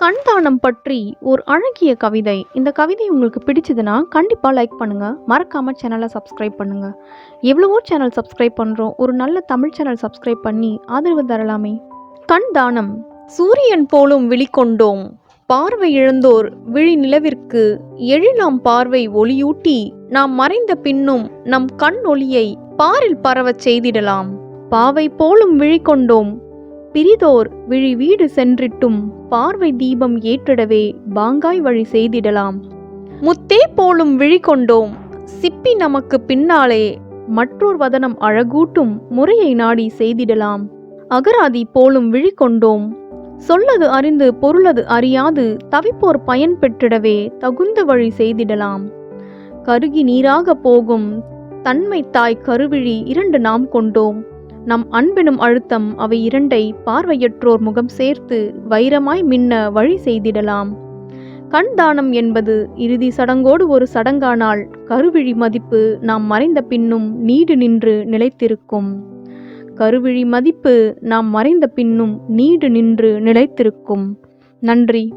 கண் தானம் பற்றி ஒரு அழகிய கவிதை. இந்த கவிதை உங்களுக்கு பிடிச்சதுன்னா கண்டிப்பாக லைக் பண்ணுங்கள் மறக்காமல் சேனலை சப்ஸ்கிரைப் பண்ணுங்கள் எவ்வளவோ சேனல் சப்ஸ்கிரைப் பண்ணுறோம் ஒரு நல்ல தமிழ் சேனல் சப்ஸ்கிரைப் பண்ணி ஆதரவு தரலாமே. கண் தானம் சூரியன் போலும் விழிக்கொண்டோம் பார்வை இழந்தோர் விழி நிலவிற்கு எழிலாம் பார்வை ஒளியூட்டி நாம் மறைந்த பின்னும் நம் கண் ஒளியை பாரில் பரவச் செய்திடலாம். பாவை போலும் விழிக்கொண்டோம் பிரிதோர் விழி வீடு சென்றிட்டும் பார்வை தீபம் ஏற்றிடவே பாங்காய் வழி செய்திடலாம். முத்தே போலும் விழி கொண்டோம். சிப்பி நமக்கு பின்னாலே மற்றோர் வதனம் அழகூட்டும் முறையை நாடி செய்திடலாம். அகராதி போலும் விழி கொண்டோம். சொல்லது அறிந்து பொருளது அறியாது தவிப்போர் பயன் பெற்றிடவே தகுந்த வழி செய்திடலாம். கருகி நீராக போகும் தன்மை தாய் கருவிழி இரண்டு நாம் கொண்டோம். நம் அன்பெனும் அழுத்தம் அவை இரண்டை பார்வையற்றோர் முகம் சேர்த்து வைரமாய் மின்ன வழி செய்திடலாம். கண் தானம் என்பது இறுதி சடங்கோடு ஒரு சடங்கானால் கருவிழி மதிப்பு நாம் மறைந்த பின்னும் நீடு நின்று நிலைத்திருக்கும். கருவிழி மதிப்பு நாம் மறைந்த பின்னும் நீடு நின்று நிலைத்திருக்கும். நன்றி.